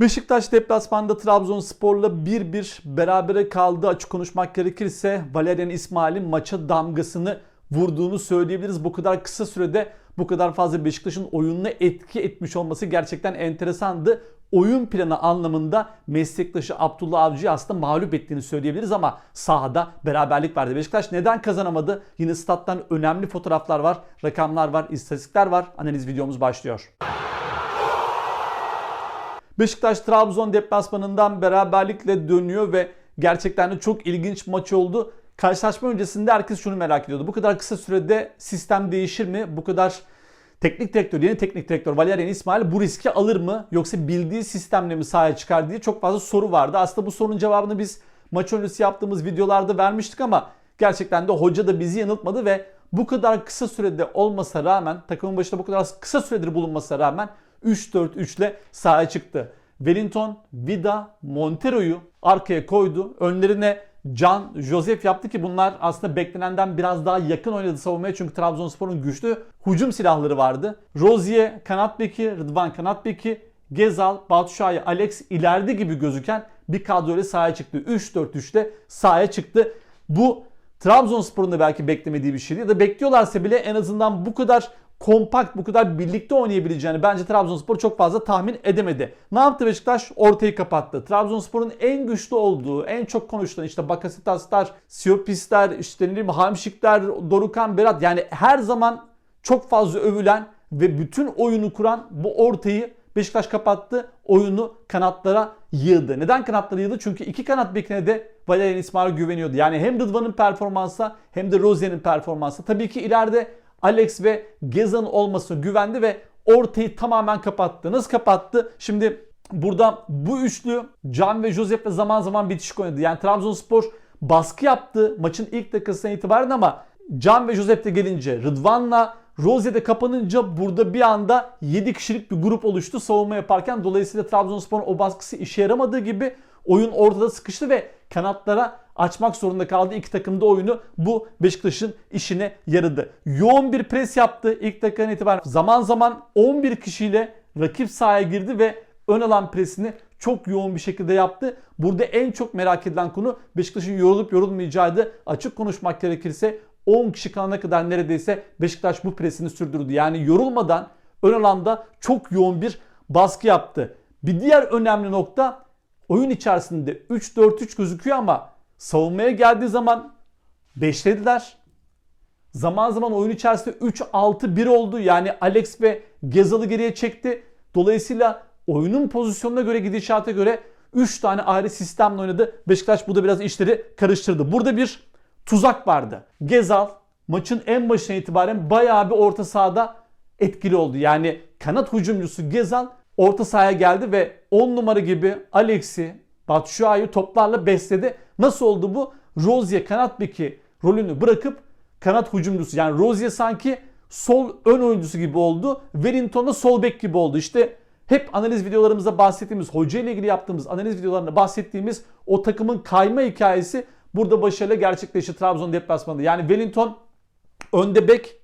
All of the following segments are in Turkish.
Beşiktaş deplasmanda Trabzonspor'la 1-1 berabere kaldı. Açık konuşmak gerekirse Valerian İsmail'in maça damgasını vurduğunu söyleyebiliriz. Bu kadar kısa sürede bu kadar fazla Beşiktaş'ın oyununa etki etmiş olması gerçekten enteresandı. Oyun planı anlamında meslektaşı Abdullah Avcı'yı aslında mağlup ettiğini söyleyebiliriz ama sahada beraberlik vardı. Beşiktaş neden kazanamadı? Yine stat'tan önemli fotoğraflar var, rakamlar var, istatistikler var. Analiz videomuz başlıyor. Beşiktaş Trabzon deplasmanından beraberlikle dönüyor ve gerçekten de çok ilginç maç oldu. Karşılaşma öncesinde herkes şunu merak ediyordu. Bu kadar kısa sürede sistem değişir mi? Bu kadar teknik direktör, yeni teknik direktör Valerian İsmail bu riski alır mı? Yoksa bildiği sistemle mi sahaya çıkar diye çok fazla soru vardı. Aslında bu sorunun cevabını biz maç öncesi yaptığımız videolarda vermiştik ama gerçekten de hoca da bizi yanıltmadı ve bu kadar kısa sürede olmasa rağmen takımın başında bu kadar kısa süredir bulunmasına rağmen 3-4-3 ile sahaya çıktı. Wellington, Vida, Montero'yu arkaya koydu. Önlerine Can, Joseph yaptı ki bunlar aslında beklenenden biraz daha yakın oynadı savunmaya. Çünkü Trabzonspor'un güçlü hücum silahları vardı. Rozier kanat beki, Rıdvan kanat beki, Gezal, Batshuayi, Alex ileride gibi gözüken bir kadroyla sahaya çıktı. 3-4-3'te sahaya çıktı. Bu Trabzonspor'un da belki beklemediği bir şeydi. Ya da bekliyorlarsa bile en azından bu kadar kompakt, bu kadar birlikte oynayabileceğini bence Trabzonspor çok fazla tahmin edemedi. Ne yaptı Beşiktaş? Ortayı kapattı. Trabzonspor'un en güçlü olduğu, en çok konuşulan işte Bakasitaslar, Siopisler, işte ne bileyim Hamşikler, Dorukan Berat yani her zaman çok fazla övülen ve bütün oyunu kuran bu ortayı Beşiktaş kapattı. Oyunu kanatlara yığdı. Neden kanatlara yığdı? Çünkü iki kanat bekine de Valerian İsmail güveniyordu. Yani hem Rıdvan'ın performansı hem de Rozier'in performansı. Tabii ki ileride Alex ve Gezan'ın olmasına güvendi ve ortayı tamamen kapattı. Nasıl kapattı? Şimdi burada bu üçlü Can ve Joseph zaman zaman bitişik oynadı. Yani Trabzonspor baskı yaptı maçın ilk dakikasından itibaren ama Can ve Joseph de gelince Rıdvan'la Rozier'de kapanınca burada bir anda 7 kişilik bir grup oluştu savunma yaparken. Dolayısıyla Trabzonspor'un o baskısı işe yaramadığı gibi oyun ortada sıkıştı ve kanatlara açmak zorunda kaldı. İki takım da oyunu bu Beşiktaş'ın işine yaradı. Yoğun bir pres yaptı ilk dakikadan itibaren. Zaman zaman 11 kişiyle rakip sahaya girdi ve ön alan presini çok yoğun bir şekilde yaptı. Burada en çok merak edilen konu Beşiktaş'ın yorulup yorulmayacağıydı. Açık konuşmak gerekirse 10 kişi kalana kadar neredeyse Beşiktaş bu presini sürdürdü. Yani yorulmadan ön alanda çok yoğun bir baskı yaptı. Bir diğer önemli nokta oyun içerisinde 3-4-3 gözüküyor ama savunmaya geldiği zaman beşlediler. Zaman zaman oyun içerisinde 3-6-1 oldu. Yani Alex ve Gezal'ı geriye çekti. Dolayısıyla oyunun pozisyonuna göre gidişata göre 3 tane ayrı sistemle oynadı. Beşiktaş bu da biraz işleri karıştırdı. Burada bir tuzak vardı. Gezal maçın en başına itibaren bayağı bir orta sahada etkili oldu. Yani kanat hücumcusu Gezal orta sahaya geldi ve 10 numara gibi Alex'i, Batshuayi'yi toplarla besledi. Nasıl oldu bu? Rozier kanat beki rolünü bırakıp kanat hücumcusu yani Rozier sanki sol ön oyuncusu gibi oldu. Wellington da sol bek gibi oldu. İşte hep analiz videolarımızda bahsettiğimiz, hoca ile ilgili yaptığımız analiz videolarında bahsettiğimiz o takımın kayma hikayesi burada başarıyla gerçekleşti Trabzon deplasmanında. Yani Wellington önde bek,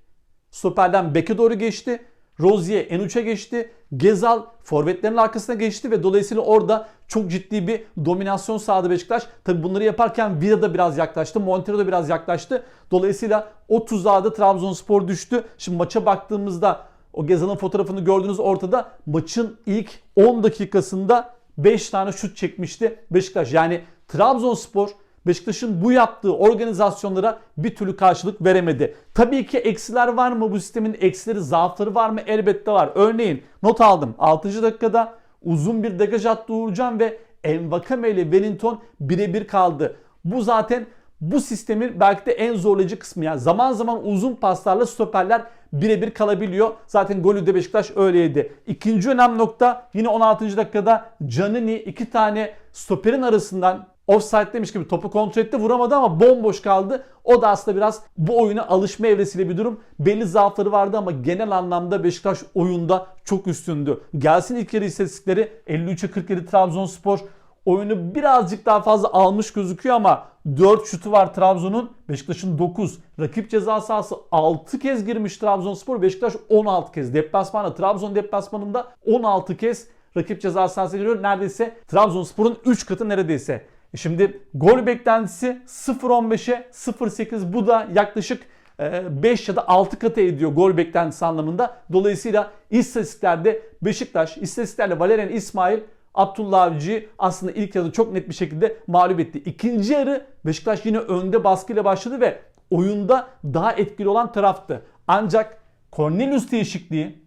stoperden beke doğru geçti. Rozier en uça geçti. Gezal forvetlerin arkasına geçti ve dolayısıyla orada çok ciddi bir dominasyon sağladı Beşiktaş. Tabi bunları yaparken Vida da biraz yaklaştı. Montero da biraz yaklaştı. Dolayısıyla o tuzağa Trabzonspor düştü. Şimdi maça baktığımızda o Gezal'ın fotoğrafını gördüğünüz ortada maçın ilk 10 dakikasında 5 tane şut çekmişti Beşiktaş. Yani Trabzonspor Beşiktaş'ın bu yaptığı organizasyonlara bir türlü karşılık veremedi. Tabii ki eksiler var mı? Bu sistemin eksileri, zaafları var mı? Elbette var. Örneğin not aldım. 6. dakikada uzun bir degaj attı Uğurcan ve Envakame ile Wellington birebir kaldı. Bu zaten bu sistemin belki de en zorlayıcı kısmı. Yani zaman zaman uzun paslarla stoperler birebir kalabiliyor. Zaten golü de Beşiktaş öyleydi. İkinci önemli nokta yine 16. dakikada Canini iki tane stoperin arasından offside demiş gibi topu kontrol etti vuramadı ama bomboş kaldı. O da aslında biraz bu oyuna alışma evresiyle bir durum. Belli zaafları vardı ama genel anlamda Beşiktaş oyunda çok üstündü. Gelsin ilk yarı istatistikleri 53'e 47 Trabzonspor oyunu birazcık daha fazla almış gözüküyor ama 4 şutu var Trabzon'un. Beşiktaş'ın 9. Rakip ceza sahası 6 kez girmiş Trabzonspor. Beşiktaş 16 kez. Deplasmanda Trabzon deplasmanında 16 kez rakip ceza sahasına giriyor. Neredeyse Trabzonspor'un 3 katı neredeyse. E Şimdi gol beklentisi 0.15'e 0.8 bu da yaklaşık 5 ya da 6 katı ediyor gol beklentisi anlamında. Dolayısıyla istatistiklerde Beşiktaş, istatistiklerle Valerian İsmail Abdullah Avcı'yı aslında ilk yarıda çok net bir şekilde mağlup etti. İkinci yarı Beşiktaş yine önde baskıyla başladı ve oyunda daha etkili olan taraftı. Ancak Cornelius değişikliği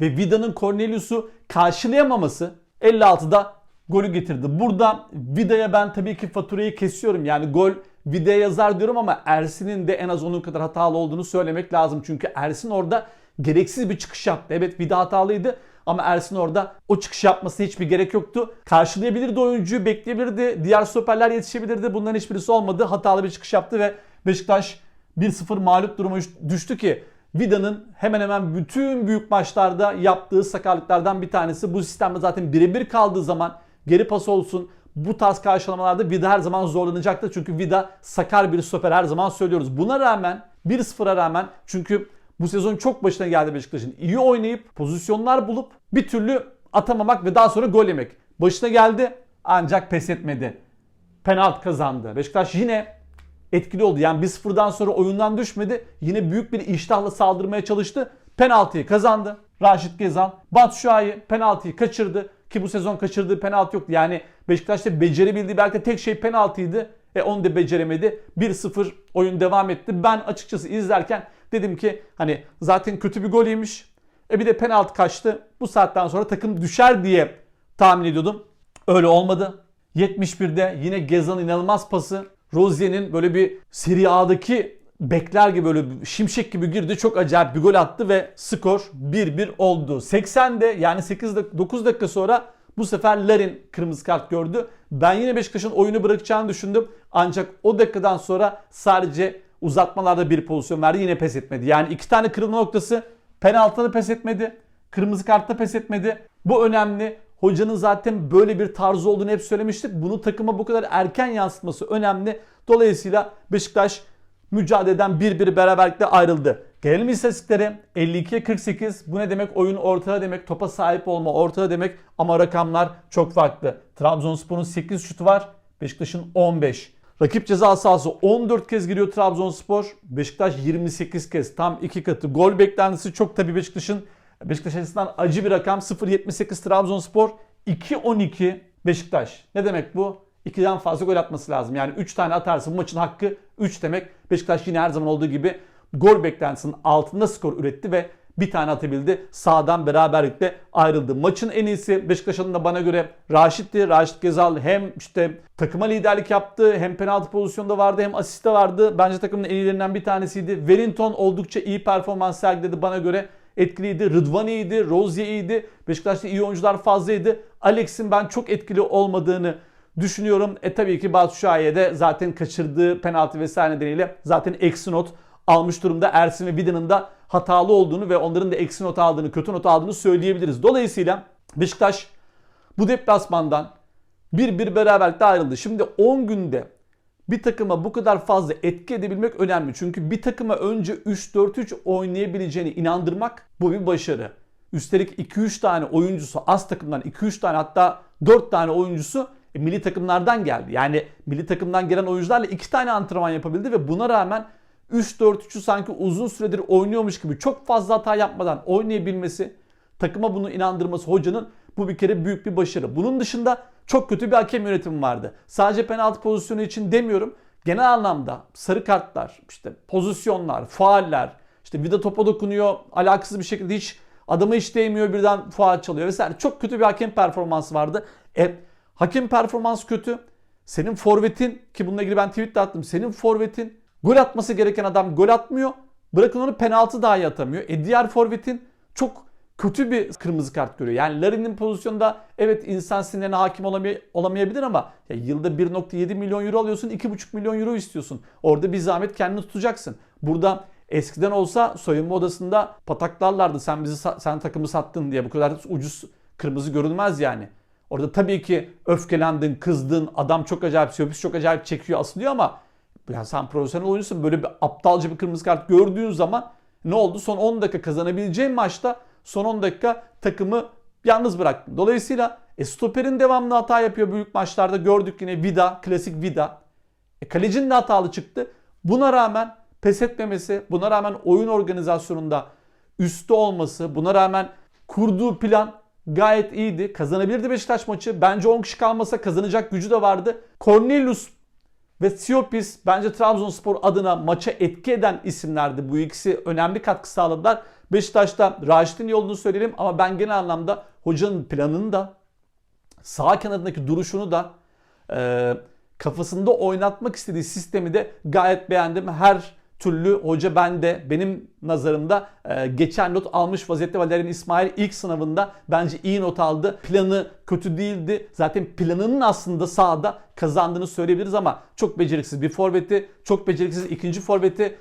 ve Vida'nın Cornelius'u karşılayamaması 56'da golü getirdi. Burada Vida'ya ben tabii ki faturayı kesiyorum. Yani gol Vida'ya yazar diyorum ama Ersin'in de en az onun kadar hatalı olduğunu söylemek lazım. Çünkü Ersin orada gereksiz bir çıkış yaptı. Evet Vida hatalıydı ama Ersin orada o çıkış yapması hiçbir gerek yoktu. Karşılayabilirdi oyuncuyu, bekleyebilirdi. Diğer stoperler yetişebilirdi. Bunların hiçbirisi olmadı. Hatalı bir çıkış yaptı ve Beşiktaş 1-0 mağlup duruma düştü ki Vida'nın hemen hemen bütün büyük maçlarda yaptığı sakarlıklardan bir tanesi. Bu sistemde zaten birebir kaldığı zaman geri pas olsun bu tarz karşılamalarda Vida her zaman zorlanacaktır. Çünkü Vida sakar bir stoper her zaman söylüyoruz. Buna rağmen 1-0'a rağmen çünkü bu sezon çok başına geldi Beşiktaş'ın. İyi oynayıp pozisyonlar bulup bir türlü atamamak ve daha sonra gol yemek. Başına geldi ancak pes etmedi. Penaltı kazandı. Beşiktaş yine etkili oldu. Yani 1-0'dan sonra oyundan düşmedi. Yine büyük bir iştahla saldırmaya çalıştı. Penaltıyı kazandı. Raşit Gezal. Batu Şua'yı penaltıyı kaçırdı. Ki bu sezon kaçırdığı penaltı yoktu. Yani Beşiktaş'ta becerebildiği belki tek şey penaltıydı. E onu da beceremedi. 1-0 oyun devam etti. Ben açıkçası izlerken dedim ki hani zaten kötü bir gol yemiş. E bir de penaltı kaçtı. Bu saatten sonra takım düşer diye tahmin ediyordum. Öyle olmadı. 71'de yine Gezal'ın inanılmaz pası. Rozier'in böyle bir Serie A'daki bekler gibi böyle şimşek gibi girdi. Çok acayip bir gol attı ve skor 1-1 oldu. 80'de yani 8 9 dakika sonra bu sefer Larin kırmızı kart gördü. Ben yine Beşiktaş'ın oyunu bırakacağını düşündüm. Ancak o dakikadan sonra sadece uzatmalarda bir pozisyon verdi. Yine pes etmedi. Yani iki tane kırılma noktası penaltıda pes etmedi. Kırmızı kartta pes etmedi. Bu önemli. Hocanın zaten böyle bir tarzı olduğunu hep söylemiştik. Bunu takıma bu kadar erken yansıtması önemli. Dolayısıyla Beşiktaş mücadeleden 1-1 beraberlikle ayrıldı. Gelelim istatistiklere. 52'ye 48. Bu ne demek? Oyun ortada demek. Topa sahip olma ortada demek. Ama rakamlar çok farklı. Trabzonspor'un 8 şutu var. Beşiktaş'ın 15. Rakip ceza sahası 14 kez giriyor Trabzonspor. Beşiktaş 28 kez. Tam iki katı. Gol beklentisi çok tabii Beşiktaş'ın. Beşiktaş açısından acı bir rakam. 0.78 Trabzonspor. 2.12 Beşiktaş. Ne demek bu? 2'den fazla gol atması lazım. Yani 3 tane atarsa bu maçın hakkı 3 demek. Beşiktaş yine her zaman olduğu gibi gol beklentisinin altında skor üretti ve bir tane atabildi. Sağdan beraberlikle ayrıldı. Maçın en iyisi Beşiktaş adına bana göre Raşit'ti. Raşit Gezal hem işte takıma liderlik yaptı hem penaltı pozisyonda vardı hem asiste vardı. Bence takımın en iyilerinden bir tanesiydi. Wellington oldukça iyi performans sergiledi bana göre etkiliydi. Rıdvan iyiydi. Rozier iyiydi. Beşiktaş'ta iyi oyuncular fazlaydı. Alex'in ben çok etkili olmadığını düşünüyorum. E tabii ki Batu Şahiye zaten kaçırdığı penaltı vesaire nedeniyle zaten eksi not almış durumda. Ersin ve Vida'nın da hatalı olduğunu ve onların da eksi not aldığını, kötü not aldığını söyleyebiliriz. Dolayısıyla Beşiktaş bu deplasmandan bir bir beraberlikte ayrıldı. Şimdi 10 günde bir takıma bu kadar fazla etki edebilmek önemli. Çünkü bir takıma önce 3-4-3 oynayabileceğini inandırmak bu bir başarı. Üstelik 2-3 tane oyuncusu az takımdan 2-3 tane hatta 4 tane oyuncusu e, milli takımlardan geldi. Yani milli takımdan gelen oyuncularla 2 tane antrenman yapabildi ve buna rağmen 3-4-3'ü sanki uzun süredir oynuyormuş gibi çok fazla hata yapmadan oynayabilmesi, takıma bunu inandırması hocanın bu bir kere büyük bir başarı. Bunun dışında çok kötü bir hakem yönetimi vardı. Sadece penaltı pozisyonu için demiyorum. Genel anlamda sarı kartlar, işte pozisyonlar, faaller, işte vida topa dokunuyor, alakasız bir şekilde hiç adamı hiç değmiyor birden faal çalıyor vesaire. Çok kötü bir hakem performansı vardı. E, hakem performans kötü. Senin forvetin ki bununla ilgili ben tweet de attım. Senin forvetin gol atması gereken adam gol atmıyor. Bırakın onu penaltı dahi atamıyor. E diğer forvetin çok kötü bir kırmızı kart görüyor. Yani Larin'in pozisyonda evet insan sinirine hakim olamay- olamayabilir ama ya yılda 1.7 milyon euro alıyorsun 2.5 milyon euro istiyorsun. Orada bir zahmet kendini tutacaksın. Burada eskiden olsa soyunma odasında pataklarlardı sen bizi sen takımı sattın diye bu kadar ucuz kırmızı görülmez yani. Orada tabii ki öfkelendin, kızdın, adam çok acayip, Siyopis çok acayip çekiyor, asılıyor ama ya sen profesyonel oyuncusun böyle bir aptalca bir kırmızı kart gördüğün zaman ne oldu? Son 10 dakika kazanabileceğin maçta son 10 dakika takımı yalnız bıraktın. Dolayısıyla e, stoperin devamlı hata yapıyor büyük maçlarda. Gördük yine Vida, klasik Vida. E, kalecinin de hatalı çıktı. Buna rağmen pes etmemesi, buna rağmen oyun organizasyonunda üstte olması, buna rağmen kurduğu plan gayet iyiydi. Kazanabilirdi Beşiktaş maçı. Bence 10 kişi kalmasa kazanacak gücü de vardı. Cornelius ve Siopis bence Trabzonspor adına maça etki eden isimlerdi. Bu ikisi önemli katkı sağladılar. Beşiktaş'ta Raşit'in yolunu söyleyelim ama ben genel anlamda hocanın planını da sağ kanadındaki duruşunu da e, kafasında oynatmak istediği sistemi de gayet beğendim. Her türlü hoca bende benim nazarımda e, geçen not almış vaziyette Valerian İsmail ilk sınavında bence iyi not aldı. Planı kötü değildi. Zaten planının aslında sahada kazandığını söyleyebiliriz ama çok beceriksiz bir forveti, çok beceriksiz ikinci forveti,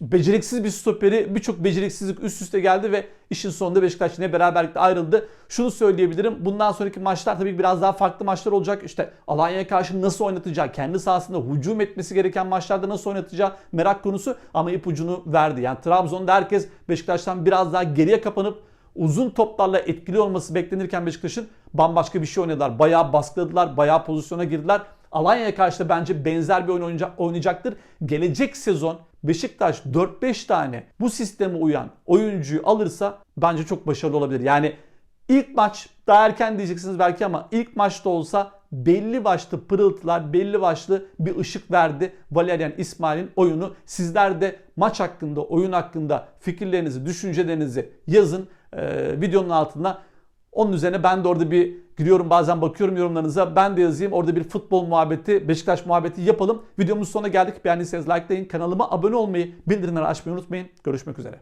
beceriksiz bir stoperi, birçok beceriksizlik üst üste geldi ve işin sonunda Beşiktaş yine beraberlikle ayrıldı. Şunu söyleyebilirim. Bundan sonraki maçlar tabii biraz daha farklı maçlar olacak. İşte Alanya'ya karşı nasıl oynatacağı, kendi sahasında hücum etmesi gereken maçlarda nasıl oynatacağı merak konusu ama ipucunu verdi. Yani Trabzon'da herkes Beşiktaş'tan biraz daha geriye kapanıp uzun toplarla etkili olması beklenirken Beşiktaş'ın bambaşka bir şey oynadılar. Bayağı baskıladılar, bayağı pozisyona girdiler. Alanya'ya karşı da bence benzer bir oyun oynayacak- oynayacaktır. Gelecek sezon Beşiktaş 4-5 tane bu sisteme uyan oyuncuyu alırsa bence çok başarılı olabilir. Yani ilk maç daha erken diyeceksiniz belki ama ilk maçta olsa belli başlı pırıltılar, belli başlı bir ışık verdi Valerian İsmail'in oyunu. Sizler de maç hakkında, oyun hakkında fikirlerinizi, düşüncelerinizi yazın ee, videonun altına. Onun üzerine ben de orada bir giriyorum bazen bakıyorum yorumlarınıza. Ben de yazayım. Orada bir futbol muhabbeti, Beşiktaş muhabbeti yapalım. Videomuzun sonuna geldik. Beğendiyseniz likelayın. Kanalıma abone olmayı, bildirimleri açmayı unutmayın. Görüşmek üzere.